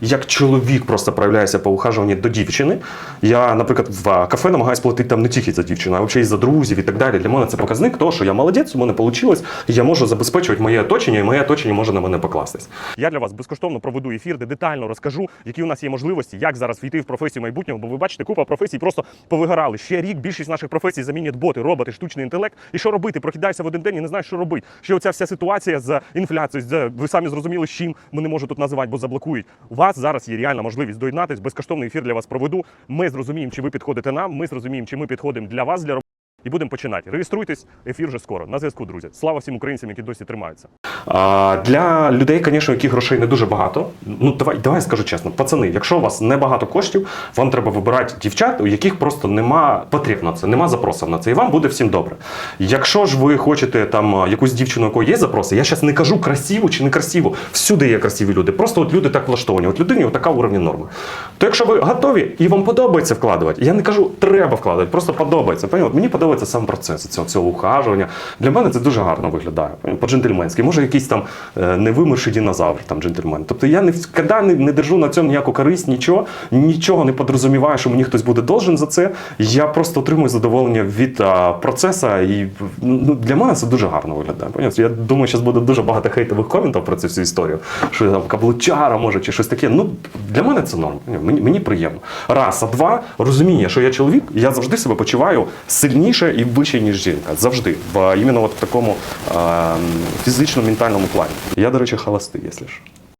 як чоловік, просто проявляєшся по ухажуванні до дівчини. Я, наприклад, в кафе намагаюся платити там не тільки за дівчину, а взагалі і за друзів і так далі. Для мене це показник того, що я молодець, у мене вийшло, і я можу забезпечувати моє оточення, і моє оточення може на мене покластись. Я для вас безкоштовно проведу ефір, де детально розкажу, які у нас є можливості, як зараз війти в професію майбутнього, бо ви бачите, купа професій просто повигорали. Ще рік більшість наших професій замінять боти, роботи, штучний інтелект. І що робити? Прокидаєшся в один день і не знаєш, що робити. Що оця вся ситуація з інфляцією, з ви самі зрозуміли, з чим ми не можу тут називати, бо заблокують. У вас зараз є реальна можливість доєднатись. Безкоштовний ефір для вас проведу. Ми зрозуміємо, чи ви підходите нам. Ми зрозуміємо, чи ми підходимо для вас для роботи. І будемо починати. Реєструйтесь, ефір вже скоро. На зв'язку, друзі. Слава всім українцям, які досі тримаються. Для людей, звісно, яких грошей не дуже багато. Ну давай, давай скажу чесно, пацани, якщо у вас не багато коштів, вам треба вибирати дівчат, у яких просто нема потреб на це, нема запросів на це, і вам буде всім добре. Якщо ж ви хочете там якусь дівчину, у якої є запроси, я зараз не кажу красиву чи не красиву. Всюди є красиві люди. Просто от люди так влаштовані. От людині така уровня норми. То якщо ви готові і вам подобається вкладувати, я не кажу, треба вкладати, просто подобається. Понятно? Мені подобається сам процес цього, цього ухажування. Для мене це дуже гарно виглядає. По-джентльменськи. Може, якийсь там е, невимирший динозавр, там джентльмен. Тобто я не не, не держу на цьому ніяку користь, нічого, нічого не подрозуміваю, що мені хтось буде должен за це. Я просто отримую задоволення від а, процесу, і ну, для мене це дуже гарно виглядає. Понятно? Я думаю, що буде дуже багато хейтових коментів про цю всю історію, що там каблучара може чи щось таке. Ну для мене це норм. Мені, мені приємно. Раз, а два розуміння, що я чоловік, я завжди себе почуваю сильніше і вище, ніж жінка. Завжди. В іменно от в такому е, фізично-ментальному плані. Я, до речі, холостий, якщо що.